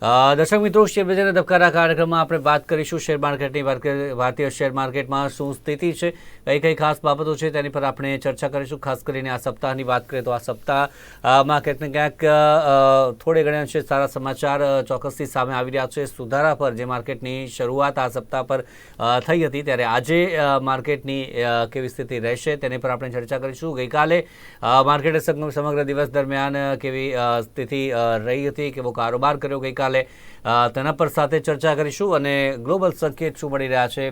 દર્શક મિત્રો શેરબજારના ધબકારા કાર્યક્રમમાં આપણે વાત કરીશું શેર માર્કેટની ભારતીય શેર માર્કેટમાં શું સ્થિતિ છે, કઈ કઈ ખાસ બાબતો છે તેની પર આપણે ચર્ચા કરીશું. ખાસ કરીને આ સપ્તાહની વાત કરીએ તો આ સપ્તાહમાં ક્યાંક ક્યાંક થોડે ઘણા અંશે સારા સમાચાર ચોક્કસથી સામે આવી રહ્યા છે. સુધારા પર જે માર્કેટની શરૂઆત આ સપ્તાહ પર થઈ હતી ત્યારે આજે માર્કેટની કેવી સ્થિતિ રહેશે તેની પર આપણે ચર્ચા કરીશું. ગઈકાલે માર્કેટે સમગ્ર દિવસ દરમિયાન કેવી સ્થિતિ રહી હતી, કેવો કારોબાર કર્યો ગઈકાલે અ, તેના પર સાથે ચર્ચા કરીશું અને ગ્લોબલ સંકેત શું મળી રહ્યા છે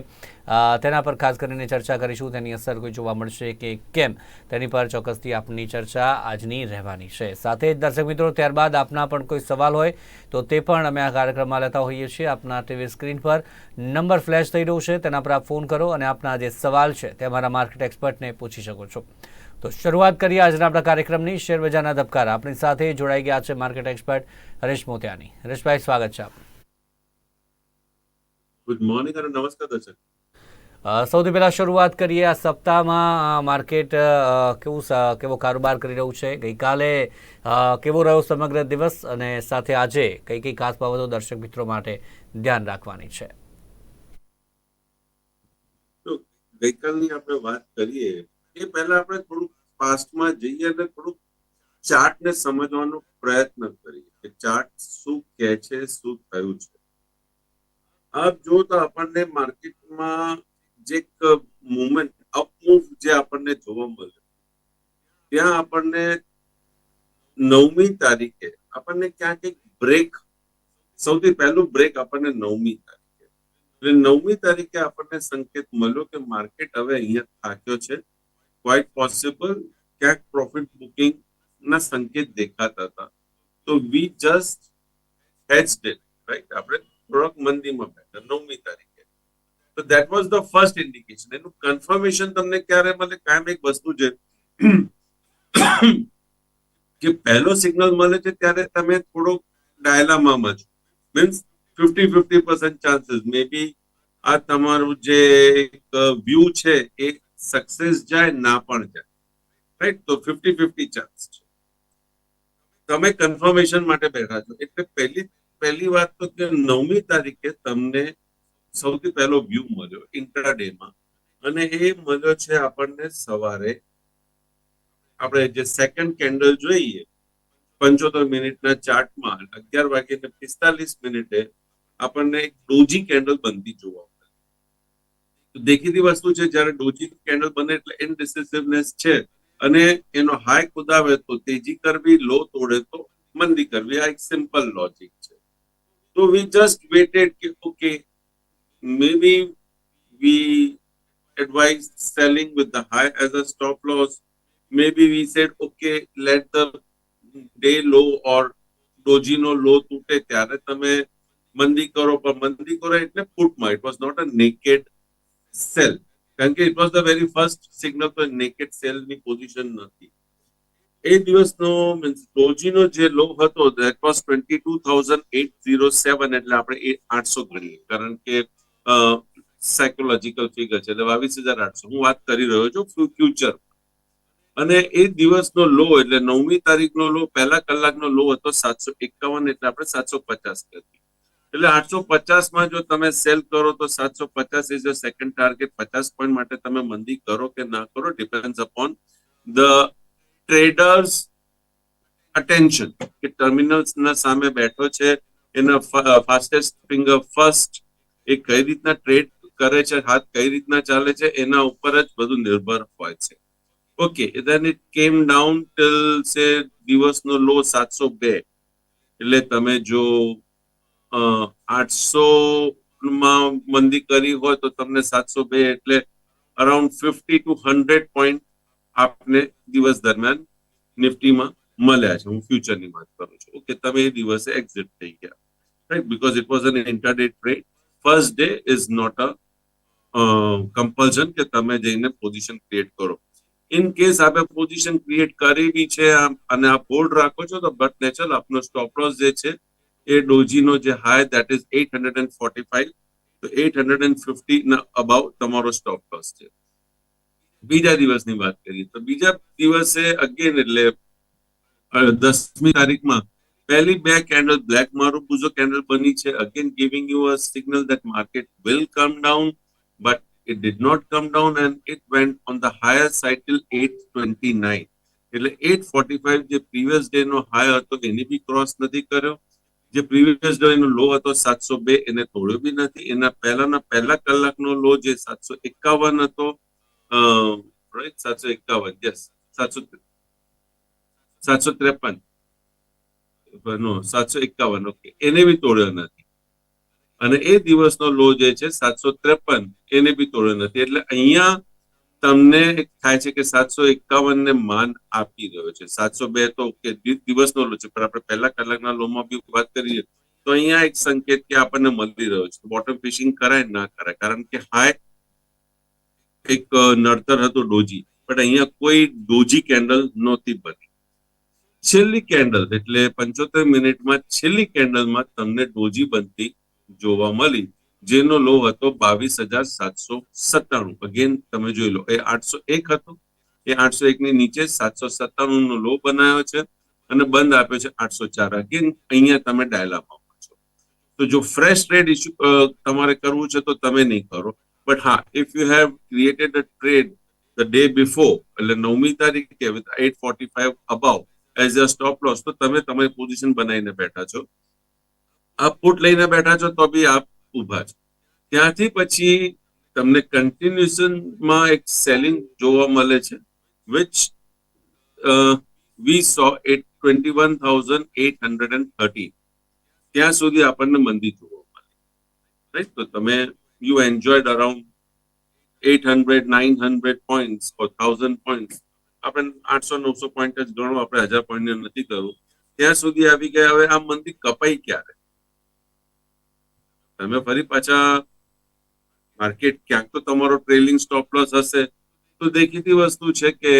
તેના પર ખાસ કરીને ચર્ચા કરીશું. તેની અસર કોઈ જોવા મળશે કે કેમ? તેની પર ચોક્કસથી આપની ચર્ચા આજની રહેવાની છે. સાથે જ દર્શક મિત્રો ત્યારબાદ આપના પણ કોઈ સવાલ હોય તો તે પણ અમે આ કાર્યક્રમમાં લેતા હોઈએ છીએ. આપના ટીવી સ્ક્રીન પર નંબર ફ્લેશ થઈ રહ્યો છે તેના પર આપ ફોન કરો અને આપના જે સવાલ છે તે અમારા માર્કેટ એક્સપર્ટને પૂછી શકો છો. તો શરૂઆત કરીએ આજના આપણા કાર્યક્રમની. શેરબજારના ધબકારા આપણી સાથે જોડાઈ ગયા છે માર્કેટ એક્સપર્ટ હરેશ મોતિયાની. હરેશભાઈ સ્વાગત છે આપનું. ગુડ મોર્નિંગ અને નમસ્કાર દર્શક. સૌથી પહેલા શરૂઆત કરીએ આ સપ્તાહમાં માર્કેટ કેવું કેવો કારોબાર કરી રહ્યું છે? ગઈકાલે કેવો રહ્યો સમગ્ર દિવસ? અને સાથે આજે કઈ કઈ ખાસ બાબતો દર્શક મિત્રો માટે ધ્યાન રાખવાની છે? ગઈકાલની આપણે વાત કરીએ એ પહેલા આપણે થોડુંક પાસ્ટમાં જઈએ અને થોડુંક ચાર્ટને સમજવાનો પ્રયત્ન કરીએ કે ચાર્ટ શું કહે છે, શું થયું છે. આપ જો તો આપણને માર્કેટમાં જે મુવમેન્ટ અપમૂવ જે આપણને જોવા મળે, ત્યાં આપણને નવમી તારીખે આપણને ક્યાંક એક બ્રેક સૌથી પહેલું બ્રેક આપણને નવમી તારીખે. એટલે નવમી તારીખે આપણને સંકેત મળ્યો કે માર્કેટ હવે અહીંયા થાક્યો છે. ક્વાઇટ પોસિબલ ક્યાંક પ્રોફિટ બુકિંગ ના સંકેત દેખાતા હતા. તો we just headed it right આપણે થોડોક મંદીમાં બેઠા, નવમી તારીખે. તો that was the first indication એનું કન્ફર્મેશન તમને ક્યારે મળે? કાયમ એક વસ્તુ છે કે પહેલો સિગ્નલ મળે છે ત્યારે તમે થોડોક ડાયલામામાં છો. Means fifty fifty percent chances maybe આ તમારું જે વ્યૂ છે એ સક્સેસ જાય, ના પણ જાય. રાઈટ તો ફિફ્ટી ફિફ્ટી ચાન્સ છે. તમે કન્ફર્મેશન માટે બેઠા છો. એટલે પહેલી પહેલી વાત તો કે નવમી તારીખે તમને સૌથી પહેલો વ્યૂ મળ્યો ઇન્ટ્રાડેમાં અને એ મળ્યો છે આપણને સવારે. આપણે જે સેકન્ડ કેન્ડલ જોઈએ, પંચોતેર મિનિટના ચાર્ટમાં અગિયાર વાગ્યે પિસ્તાલીસ મિનિટે આપણને એક ડોજી કેન્ડલ બનતી જોવા દેખીતી વસ્તુ છે, જ્યારે ડોજી કેન્ડલ બને એટલે ઇનડિસિસિવનેસ છે અને એનો હાઈ કુદાવે તો તેજી કરવી લો તોડે તો મંદી કરવી. આ એક સિમ્પલ લોજિક છે. તો વી જસ્ટ વેટેડ કે okay maybe we advised selling with the high as a stop loss. Maybe we said okay let the day low or doji નો લો તૂટે ત્યારે તમે મંદી કરો. પણ મંદી કરો એટલે ફૂટમાં. It was not a naked sell. કારણ કે it was the very first signal તો નેકેડ સેલની પોઝિશન નથી. એ દિવસનો મીન્સ ડોજીનો જે લો હતો that was twenty two thousand eight zero seven એટલે આપણે આઠસો ગણીએ. કારણ કે સાયકોલોજીકલ ફિગર છે. એટલે બાવીસ હજાર આઠસો. હું વાત કરી રહ્યો છું ફ્યુચર અને એ દિવસનો લો એટલે નવમી તારીખનો લો પહેલા કલાકનો લો હતો સાતસો એકાવન, એટલે આપણે સાતસો પચાસ કરી એટલે આઠસો પચાસમાં જો તમે સેલ કરો તો સાતસો પચાસ ઇઝ અ સેકન્ડ ટાર્ગેટ પચાસ પોઈન્ટ માટે તમે મંદી કરો કે ના કરો depend upon the traders attention કે ટર્મિનલ્સ ના સામે બેઠો છે, એના ફાસ્ટેસ્ટ ફિંગર ફર્સ્ટ એ કઈ રીતના ટ્રેડ કરે છે, હાથ કઈ રીતના ચાલે છે, એના ઉપર જ બધું નિર્ભર હોય છે. Okay then it came down till say દિવસનો લો સાતસો બે. એટલે તમે જો આઠસો માં મંદી કરી હોય તો તમને સાતસો બે એટલે around fifty two hundred point આપને દિવસ દરમિયાન નિફ્ટીમાં મળ્યા છે. હું ફ્યુચરની વાત કરું છું. ઓકે તમે એ દિવસે એક્ઝિટ થઈ ગયા. Right because it was an intraday trade first day is not a compulsion કે તમે જઈને પોઝિશન ક્રિએટ કરો. ઇન કેસ આપે પોઝિશન ક્રિએટ કરેલી છે અને આ બોર્ડ રાખો છો તો બટ નેચરલ આપનો સ્ટોપ લોસ જે છે એ ડોજીનો જે high that is at hundred and forty five તો એટ હંડ્રેડ એન્ડ ફિફ્ટી ના અબાઉ તમારો સ્ટોપ લોસ છે. બીજા દિવસની વાત કરીએ તો બીજા દિવસે અગેન એટલે દસમી તારીખમાં પહેલી બે કેન્ડલ બ્લેક મારુપુઝો કેન્ડલ બની છે again giving you a signal that market will come down, but it did not come down and it went on the higher side till 829 એટલે 845 જે પ્રીવિયસ ડે નો હાઈ હતો, એને બી ક્રોસ નથી કર્યો. જે previous day નો લો હતો 702 એને તોડ્યો બી નથી. એના પહેલાના પહેલા કલાકનો લો જે 751 હતો રાઈટ 751 યસ 700 753 નો, સાતસો એકાવન ઓકે એને બી તોડ્યો નથી. અને એ દિવસનો લો જે છે સાતસો ત્રેપન, એને બી તોડ્યો નથી. એટલે અહીંયા તમને થાય છે કે સાતસો એકાવન ને માન આપી રહ્યો છે. સાતસો બે તો કે દિવસનો લો છે, પણ આપણે પહેલા કલાકના લોમાં બી વાત કરીએ તો અહીંયા એક સંકેત કે આપણને મળી રહ્યો છે. બોટમ ફિશિંગ કરાય ના કરાય, કારણ કે હાય એક નડતર હતો ડોજી, પણ અહીંયા કોઈ ડોજી કેન્ડલ નહોતી બની. છેલ્લી કેન્ડલ, એટલે પંચોતેર મિનિટમાં છેલ્લી કેન્ડલમાં તમને ડોજી બનતી જોવા મળી. જેનો લો હતો બાવીસ હજાર સાતસો સત્તાણું. અગેન તમે જોઈ લો, એ આઠસો એક હતો. એ આઠસો એક ની નીચે સાતસો સત્તાણું નો લો બનાવ્યો છે અને બંધ આપ્યો છે આઠસો ચાર. અગેન અહીંયા તમે ડાયલામાં છો. તો જો ફ્રેશ ટ્રેડ ઇસ્યુ તમારે કરવું છે તો તમે નહીં કરો. બટ હા if you have created a trade the day before એટલે નવમી તારીખે with eight forty five above as a stop loss તો તમે તમારી પોઝિશન બનાવીને બેઠા છો. આપ પુટ લઈને બેઠા છો તો બી આપ ઊભા છો. ત્યાંથી પછી તમને કન્ટિન્યુએશનમાં એક સેલિંગ જોવા મળે છે which we saw at twenty one thousand eight hundred and thirty ત્યાં સુધી આપણને મંદી જોવા મળે. રાઈટ તો તમે you enjoyed around eight hundred nine hundred point or thousand point આપણે આઠસો, નવસો પોઈન્ટ જ ગણો, આપણે હજાર પોઈન્ટ નથી કરવું ત્યાં સુધી આવી ગયા. હવે આ મંદી કપાઈ ક્યારે? તમે ફરી પાછા માર્કેટ ક્યાંક તો તમારો ટ્રેલિંગ સ્ટોપ લોસ હશે. તો દેખીતી વસ્તુ છે કે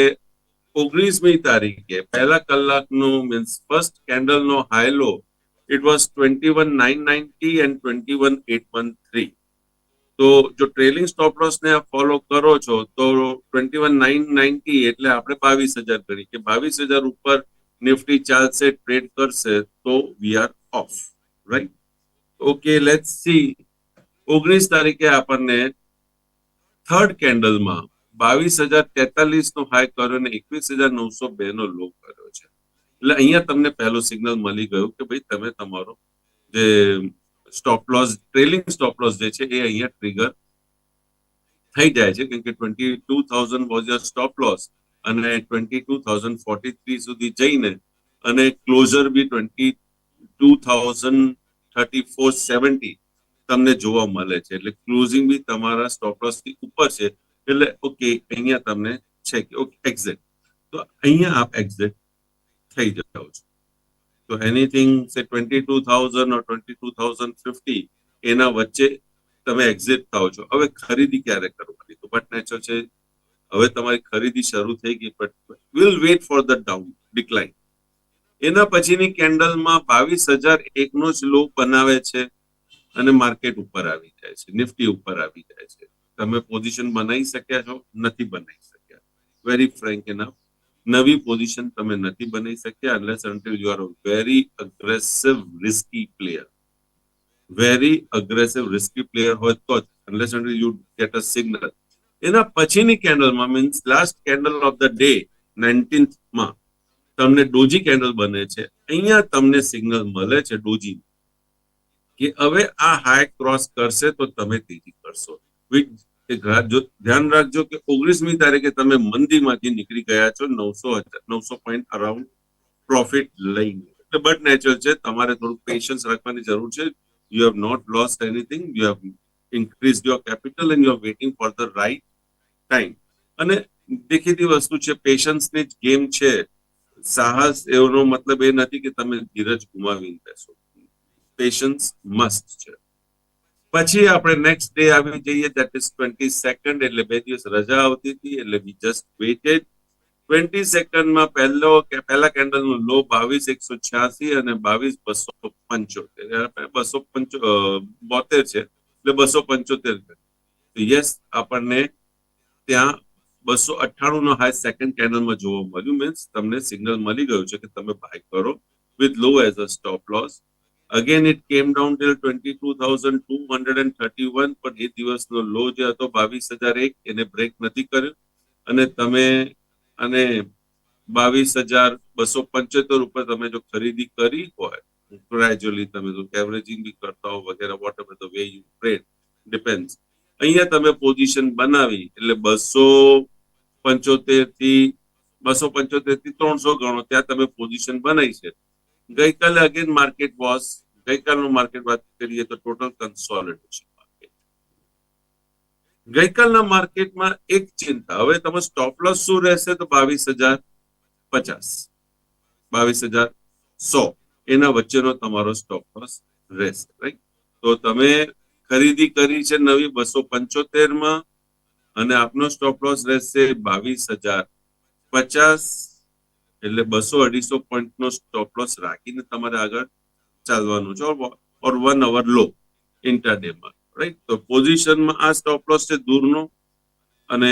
ઓગણીસમી તારીખે પહેલા કલાકનો means first candle no high low it was twenty one nine ninety and twenty one eight one three તો જો ટ્રેલિંગ સ્ટોપ લોસને ફોલો કરો છો, તો ટ્વેન્ટી વન નાઇન નાઇન્ટી એટલે આપણે બાવીસ હજાર કરી. કે બાવીસ હજાર ઉપર નિફ્ટી ચાલશે ટ્રેડ કરશે, તો we are off right okay let's see ઓગણીસ તારીખે આપણને થર્ડ કેન્ડલમાં બાવીસ હજાર તેતાલીસ નો હાઈ કર્યો અને એકવીસ હજાર નવસો બે નો લો કર્યો છે. એટલે અહીંયા તમને પહેલો સિગ્નલ મળી ગયું કે ભાઈ તમે તમારો જે stop loss trailing stop loss જે છે, એ અહીંયા ટ્રિગર થઈ જાય છે. કેમ કે twenty two thousand was your stop loss અને twenty two thousand forty three સુધી જઈને અને closure be twenty two thousand thirty four seventy તમને જોવા મળે છે. એટલે ક્લોઝિંગ બી તમારા સ્ટોપથી ઉપર છે. એટલે ઓકે અહીંયા તમને છે કે ઓકે એક્ઝેક્ટ તો અહીંયા આપ એક્ઝેક્ટ થઈ જાઓ છો. તો anything say twenty two thousand or twenty two thousand fifty એના વચ્ચે તમે એક્ઝિટ થાઓ છો. હવે ખરીદી ક્યારે કરવાની? તો બટ નેચર છે. હવે તમારી ખરીદી શરૂ થઈ ગઈ but will wait for the down decline એના પછીની કેન્ડલમાં બાવીસ હજાર એકનો જ લો બનાવે છે અને માર્કેટ ઉપર આવી જાય છે, નિફ્ટી ઉપર આવી જાય છે. તમે પોઝિશન બનાવી શક્યા છો? નથી બનાવી શક્યા. વેરી ફ્રેન્ક એના નવી પોઝિશન તમે નથી બનાવી શક્યા unless until you are very aggressive risky player very aggressive risky player હોય તો જ unless until you get a signal એના પછીની કેન્ડલમાં means last candle of the day નાઇન્ટીન્થમાં તમને ડોજી કેન્ડલ બને છે. અહીંયા તમને સિગ્નલ મળે છે ડોજી. કે હવે આ હાઈ ક્રોસ કરશે તો તમે તેજી કરશો. ધ્યાન રાખજો કે ઓગણીસમી તારીખે તમે મંદીમાંથી નીકળી ગયા છો નવસો નવસો પોઈન્ટ અરાઉન્ડ પ્રોફિટ લઈને. એટલે બટ નેચરલ છે, તમારે થોડું પેશન્સ રાખવાની જરૂર છે. You have not lost anything you have increase your capital and you are waiting for the right time અને દેખીતી વસ્તુ છે પેશન્સની જ ગેમ છે. સાહસ એનો મતલબ એ નથી કે તમે ધીરજ ગુમાવીને બેસો. પેશન્સ મસ્ત છે. પછી આપણે નેક્સ્ટ ડે આવી જઈએ દેટ ઇઝ ટ્વેન્ટી સેકન્ડ એટલે બે દિવસ રજા આવતી હતી, એટલે વી જસ્ટ વેટેડ ટ્વેન્ટી સેકન્ડમાં પહેલો કે પહેલા કેન્ડલ નો લો બાવીસ, એકસો છ્યાસી અને બાવીસ, બસો પંચોતેર. બસો પંચો બોતેર છે, એટલે બસો પંચોતેર યસ આપણને ત્યાં બસો અઠ્ઠાણું નો હાઈ સેકન્ડ કેન્ડલમાં જોવા મળ્યું મીન્સ તમને સિગ્નલ મળી ગયું છે કે તમે બાય કરો with low as a stop loss again it came down till twenty two thousand two hundred and thirty one પણ એ દિવસનો લો જે હતો બાવીસ હજાર એક, એને બ્રેક નથી કર્યો. અને તમે, અને બાવીસ હજાર બસો પંચોતેર ઉપર તમે જો ખરીદી કરી હોય ગ્રેજ્યુઅલી તમે જો એવરેજિંગ બી કરતા હો વગેરે whatever the way you trade depend અહીંયા તમે પોઝિશન બનાવી, એટલે બસો પંચોતેરથી બસો પંચોતેરથી ત્રણસો ગણો ત્યાં તમે પોઝિશન બનાવી છે. ગઈકાલે અગેન માર્કેટ વોસ ગઈકાલનું માર્કેટ વાત કરીએ તો ટોટલ કન્સોલિડેશન ગઈકાલના માર્કેટમાં એક ચિંતા, હવે તમે સ્ટોપ લોસ શું રહેશે તો બાવીસ હજાર પચાસ, બાવીસ હજાર સો, એના વચ્ચેનો તમારો સ્ટોપ લોસ રહેશે રાઈટ તો તમે ખરીદી કરી છે નવી બસો પંચોતેરમાં અને આપનો સ્ટોપ લોસ રહેશે બાવીસ હજાર. પચાસ એટલે બસો અઢીસો પોઈન્ટ નો સ્ટોપ લોસ રાખીને તમારે આગળ ચાલવાનું છે. Or one hour low intraday માં. રાઈટ તો પોઝિશનમાં આ સ્ટોપ લોસ છે દૂરનો. અને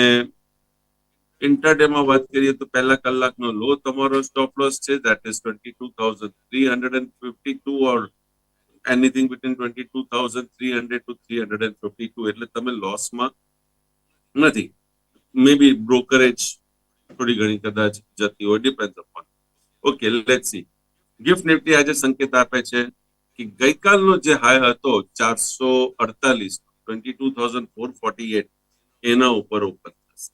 ઇન્ટરડે માં વાત કરીએ તો પહેલા કલાકનો લો તમારો સ્ટોપ લોસ છે. That is twenty two thousand three hundred and fifty two or anything between twenty two thousand three hundred to three hundred and fifty two એટલે તમે લોસમાં નથી. મે બી બ્રોકરેજ થોડી ઘણી કદાચ જતી હોય depend upon okay let see gift nifty આજે સંકેત આપે છે કે ગઈકાલનો જે હાઈ હતો, ચારસો અડતાલીસ twenty two thousand four forty eight એના ઉપર ઓપન થશે.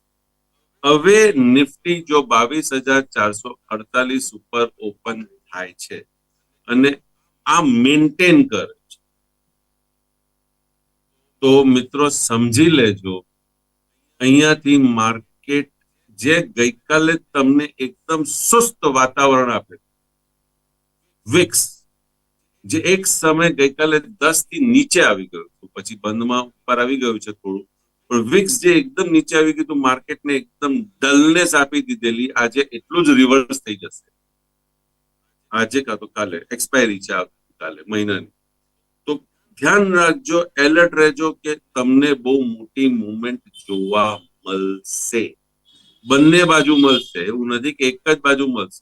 હવે નિફ્ટી જો બાવીસ હજાર ચારસો અડતાલીસ ઉપર ઓપન થાય છે અને આ મેન્ટેન કરે છે. તો મિત્રો સમજી લેજો અહીંયાથી માર્કેટ જે ગઈકાલે તમને એકદમ સુસ્ત વાતાવરણ આપે. વિક્સ જે એક સમય ગઈકાલે દસથી નીચે આવી ગયું હતું. પછી બંધમાં ઉપર આવી ગયું છે થોડું. પણ વિક્સ જે એકદમ નીચે આવી ગયું હતું, માર્કેટને એકદમ ડલનેસ આપી દીધેલી. આજે એટલું જ રિવર્સ થઈ જશે. આજે કાં તો કાલે એક્સપાયરી છે કાલે, મહિનાની. ધ્યાન રાખજો એલર્ટ રહેજો કે તમને બહુ મોટી મુવમેન્ટ જોવા મળશે. બંને બાજુ મળશે, એવું નથી કે એક જ બાજુ મળશે.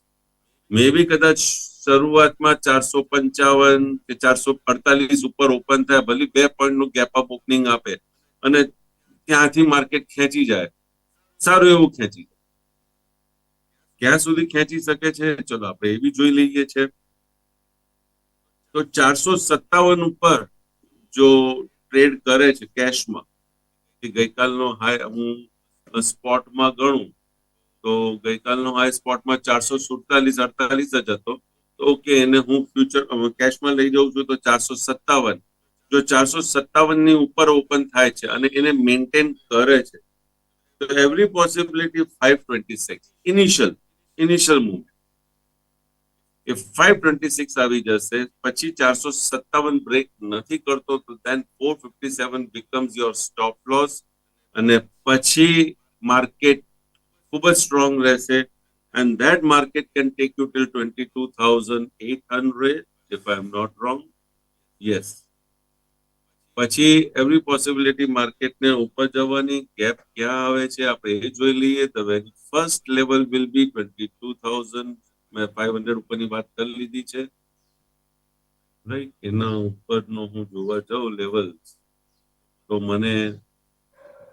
મે બી કદાચ શરૂઆતમાં ચારસો પંચાવન કે ચારસો અડતાલીસ ઉપર ઓપન થાય, ભલે બે પોઈન્ટનું ગેપ અપ ઓપનિંગ આપે, અને ત્યાંથી માર્કેટ ખેંચી જાય. સારું એવું ખેંચી જાય. ક્યાં સુધી ખેંચી શકે છે? ચલો, આપણે એ બી જોઈ લઈએ છે તો ચારસો સત્તાવન ઉપર જો ટ્રેડ કરે છે કેશમાં, કે ગઈકાલનો હાઈ, હું સ્પોટમાં ગણું, તો ગઈકાલનો હાઈ સ્પોટમાં ચારસો સુડતાલીસ, અડતાલીસ જ હતો. તો ઓકે, એને હું ફ્યુચર કેશમાં લઈ જાઉં છું તો ચારસો સત્તાવન. જો ચારસો સત્તાવનની ઉપર ઓપન થાય છે અને એને મેન્ટેન કરે છે, તો every possibility five twenty six, initial initial move. એ ફાઈવ ટ્વેન્ટી સિક્સ આવી જશે, પછી ચારસો સત્તાવન બ્રેક નથી કરતો, તો then four fifty seven becomes your stop loss અને પછી માર્કેટ ખૂબ જ સ્ટ્રોંગ રહેશે. And that market can take you till twenty two thousand eight hundred if I am not wrong yes પછી એવરી પોસિબિલિટી માર્કેટને ઉપર જવાની ગેપ ક્યાં આવે છે? આપણે એ જોઈ લઈએ. તો very first level will be twenty two thousand મેં ફાઈવ હંડ્રેડ ઉપરની વાત કરી લીધી છે. રાઈટ એના ઉપરનો હું જોવા જાઉં લેવલ તો મને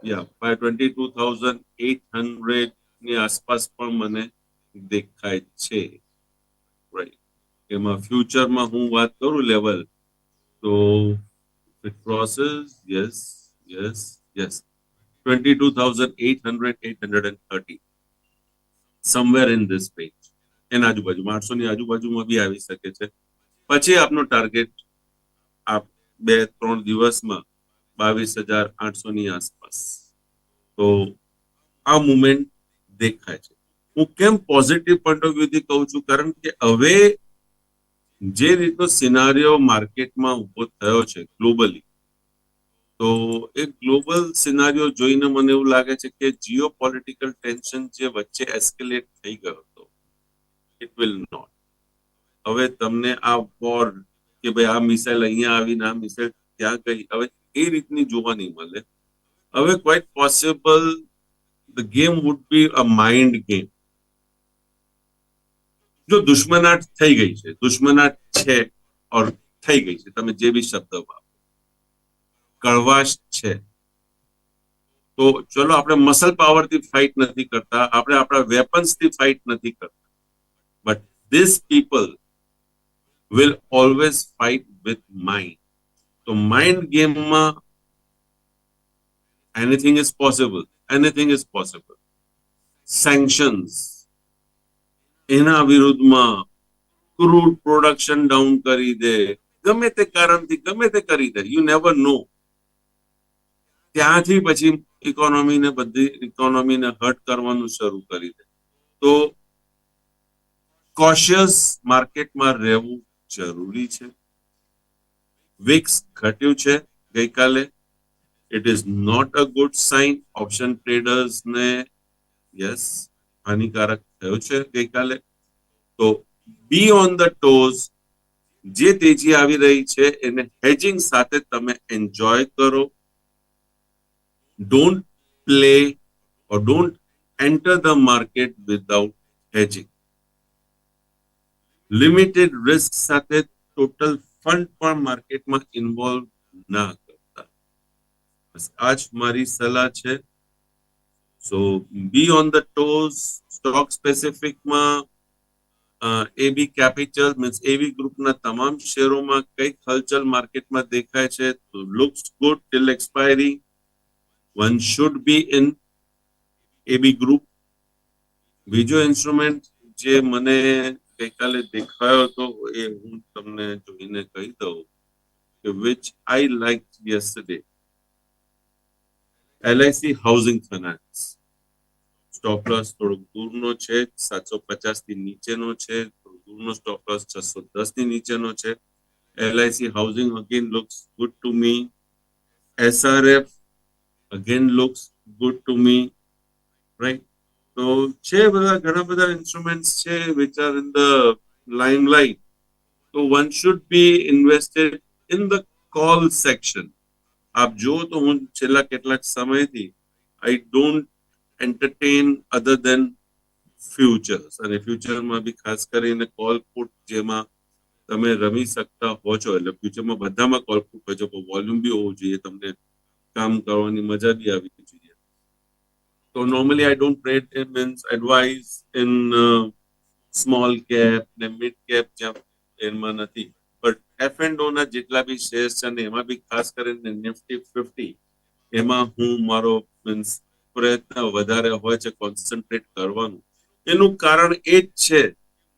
યા ફાઈવ ટ્વેન્ટી ટુ ની આસપાસ પણ મને દેખાય છે. રાઈટ એમાં ફ્યુચરમાં હું વાત કરું લેવલ તો it crosses, yes yes yes 22800 830 somewhere in this range. એના આજુબાજુમાં આઠસો ની આજુબાજુમાં બી આવી શકે છે. પછી આપનો ટાર્ગેટ આપ બે, ત્રણ દિવસમાં બાવીસ હજાર આઠસો ની આસપાસ. તો આ મુમેન્ટ દેખાય છે. હું કેમ પોઝિટિવ પોઈન્ટ ઓફ વ્યુથી કહું છું? કારણ કે હવે જે રીતનો સિનારીઓ માર્કેટમાં ઊભો થયો છે ગ્લોબલી તો એ ગ્લોબલ સિનારીઓ જોઈને મને એવું લાગે છે કે જીઓ પોલિટિકલ ટેન્શન જે વચ્ચે એસ્કેલેટ થઈ ગયો ઇટ વિલ નોટ હવે તમને આ વોર કે ભાઈ આ મિસાઇલ અહીંયા આવીને આ મિસાઇલ ત્યાં ગઈ, હવે એ રીતની જોવા નહીં મળે. હવે quite possible the game would be a mind game જો દુશ્મનાટ થઈ ગઈ છે, દુશ્મનાટ છે ઓર થઈ ગઈ છે, તમે જે બી શબ્દ વાપરો. કળવાશ છે. તો ચલો આપણે મસલ પાવરથી ફાઇટ નથી કરતા, આપણે આપણા વેપન્સથી ફાઇટ નથી કરતા. But people will will always with mind તો માઇન્ડ ગેમમાં anything is possible anything is possible sanctions. એના વિરુદ્ધમાં ક્રૂડ પ્રોડક્શન ડાઉન કરી દે ગમે તે કારણથી ગમે તે કરી દે યુ નેવર નો ત્યાંથી પછી ઇકોનોમીને બધી ઇકોનોમીને હર્ટ કરવાનું શરૂ કરી દે તો કોશિયસ માર્કેટમાં રહેવું જરૂરી છે. વિક્સ ઘટ્યું છે ગઈકાલે. It is not a good sign option traders ને યસ હાનિકારક થયો છે ગઈકાલે. તો બી ઓન ધ ટોઝ જે તેજી આવી રહી છે એને હેજિંગ સાથે તમે એન્જોય કરો. Don't play or don't enter the market without hedging limited risk સાથે ટોટલ ફંડ પણ માર્કેટમાં ઇન્વોલ્વ ના કરતા. બસ આ જ મારી સલાહ છે. So be on the toes stock સ્પેસિફિકમાં AB capital means એવી ગ્રુપના તમામ શેરોમાં કઈ હલચલ માર્કેટમાં દેખાય છે તો looks good till expiry one should be in AB group બીજો ઇન્સ્ટ્રુમેન્ટ જે મને ગઈકાલે દેખાયો હતો એ હું તમને જોઈને કહી દઉં કે which I like yesterday LIC housing finance stop loss થોડોક દૂરનો છે, સાતસો પચાસથી નીચેનો છે દૂરનો સ્ટોપ છસો દસની નીચેનો છે. LIC housing again looks good to me SRF again looks good to me right તો છે બધા, ઘણા બધા ઇન્સ્ટ્રુમેન્ટ્સ છે which are in the limelight તો one should be invested in the call section આપ જુઓ તો હું છેલ્લા કેટલાક સમયથી I don't entertain other than futures અને ફ્યુચરમાં બી ખાસ કરીને કોલ પુટ જેમાં તમે રમી શકતા હો છો. એટલે ફ્યુચરમાં બધામાં કોલ પુટ હોય છે. વોલ્યુમ બી હોવું જોઈએ. તમને કામ કરવાની મજા બી આવી જોઈએ તો normally I don't trade in advice advise in small cap ને મિડ કેપ જ્યાં એમાં નથી. બટ એફ એન્ડ ના જેટલા બી શેર્સ છે ને, એમાં બી ખાસ કરીને નિફ્ટી ફિફ્ટી એમાં હું મારો મીન્સ પ્રયત્ન વધારે હોય છે કોન્સન્ટ્રેટ કરવાનું. એનું કારણ એ જ છે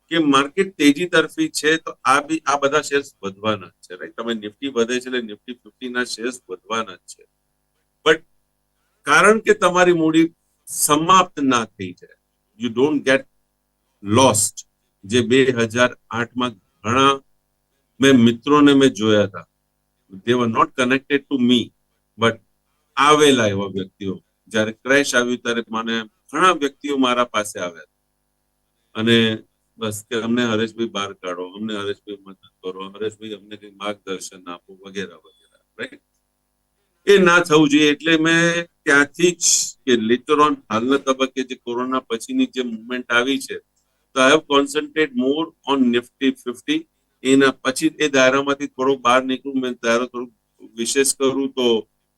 કે માર્કેટ તેજી તરફી છે, તો આ બી, આ બધા શેર્સ વધવાના છે. રાઈટ તમે નિફ્ટી વધે છે એટલે નિફ્ટી ફિફ્ટી ના શેર્સ વધવાના છે. બટ કારણ કે તમારી મૂડી સમાપ્ત ના થઈ જાય. યુ ડોન્ટ ગેટ લોસ્ટ જે બે હજાર આઠમાં ઘણા મેં મિત્રોને મેં જોયા હતા. They were not connected to me but આવેલા એવા વ્યક્તિઓ. જ્યારે ક્રેશ આવ્યું ત્યારે મને ઘણા વ્યક્તિઓ મારા પાસે આવ્યા અને બસ કે અમને હરેશભાઈ બહાર કાઢો, અમને હરેશભાઈ મદદ કરો, હરેશભાઈ અમને કઈ માર્ગદર્શન આપો, વગેરે વગેરે રાઈટ એ ના થવું જોઈએ. એટલે મેં ત્યાંથી જ કે લેટર ઓન હાલના તબક્કે જે કોરોના પછીની જે મુવમેન્ટ આવી છે, તો I have concentrate more on nifty fifty એના પછી એ દાયરામાંથી થોડોક બહાર નીકળું. મેં દાયરો થોડુંક વિશેષ કરું તો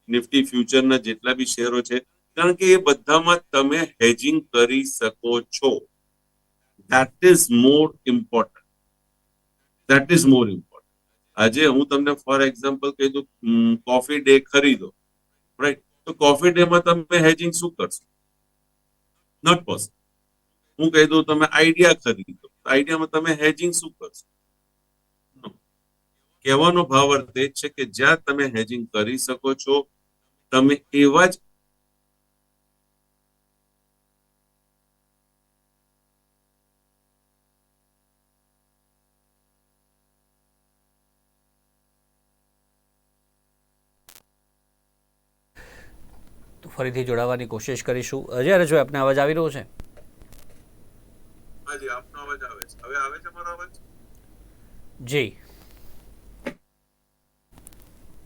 નિફ્ટી ફ્યુચરના જેટલા બી શેરો છે. કારણ કે એ બધામાં તમે હેજિંગ કરી શકો છો. That is more important that is more important આજે હું તમને ફોર એક્ઝામ્પલ કહી દઉં કોફી ડે ખરીદો રાઈટ તો કોફી ડે માં તમે હેજિંગ શું કરશો? નોટ પોસિબલ હું કહી દઉં, તમે આઈડિયા ખરીદો. આઈડિયામાં તમે હેજિંગ શું કરશો? કહેવાનો ભાવ અર્થ એ છે કે જ્યાં તમે હેજિંગ કરી શકો છો, તમે એવા જ ફરીથી જોડાવાની કોશિશ કરીશું. અજય રજો આપને અવાજ આવી રહ્યો છે? હાજી આપનો અવાજ આવે છે. હવે આવે છે મારો અવાજ? જી.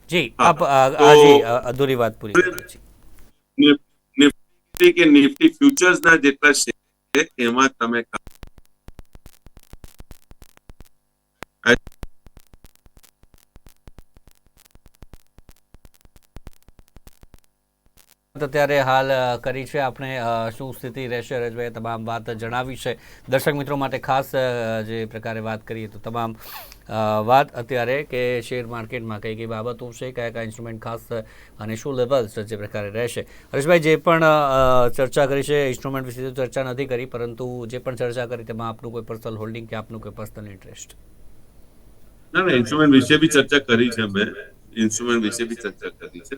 જી હા, આપ અ- અધૂરી વાત પૂરી કરી છે નિફ્ટી કે નિફ્ટી ફ્યુચર્સ ના જેટલા છે એમાં તમે અત્યારે હાલ કરી છે આપણે શું સ્થિતિ રહેશે? રજભાઈ તમામ વાત જણાવી છે. દર્શક મિત્રો માટે ખાસ જે પ્રકારે વાત કરીએ તો તમામ વાત અત્યારે કે શેર માર્કેટમાં કઈ કઈ બાબતો છે, કયા કયા ઇન્સ્ટ્રુમેન્ટ ખાસ અને શું લેવલ્સ જે પ્રકારે રહેશે? હરેશભાઈ જે પણ ચર્ચા કરી છે, ઇન્સ્ટ્રુમેન્ટ વિશે ચર્ચા નથી કરી, પરંતુ જે પણ ચર્ચા કરી તેમાં આપનું કોઈ પર્સનલ હોલ્ડિંગ કે આપનું કોઈ પર્સનલ ઇન્ટરેસ્ટ ના ના, ઇન્સ્ટ્રુમેન્ટ વિશે બી ચર્ચા કરી છે મેં ઇન્સ્ટ્રુમેન્ટ વિશે બી ચર્ચા કરી છે.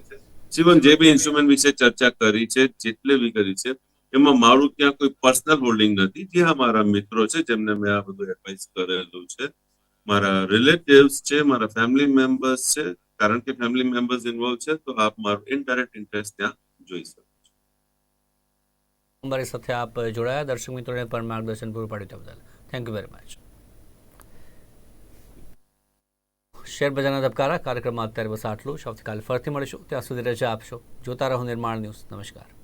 જીવન જે બી ઇન્સ્ટ્રુમેન્ટ વિશે ચર્ચા કરી છે, જેટલે બી કરી છે, એમાં મારું ત્યાં કોઈ પર્સનલ હોલ્ડિંગ નથી. જે આ મારા મિત્રો છે, જેમને મેં આ બધું એડવાઇસ કરેલું છે, મારા રિલેટિવ્સ છે, મારા ફેમિલી મેમ્બર્સ છે, કારણ કે ફેમિલી મેમ્બર્સ ઇન્વોલ્વ છે, તો આપ મારું ઇનડાયરેક્ટ ઇન્ટરેસ્ટ ત્યાં જોઈ શકો છો. અમારી સાથે આપ જોડાયા. દર્શક મિત્રોને પણ માર્ગદર્શન પૂરું પાડ્યું બદલ. Thank you very much share બજારના ધબકારા કાર્યક્રમમાં અત્યારે બસ આટલું જ આવતીકાલે ફરીથી મળીશું ત્યાં સુધી રજા આપશો જોતા રહો નિર્માણ ન્યૂઝ નમસ્કાર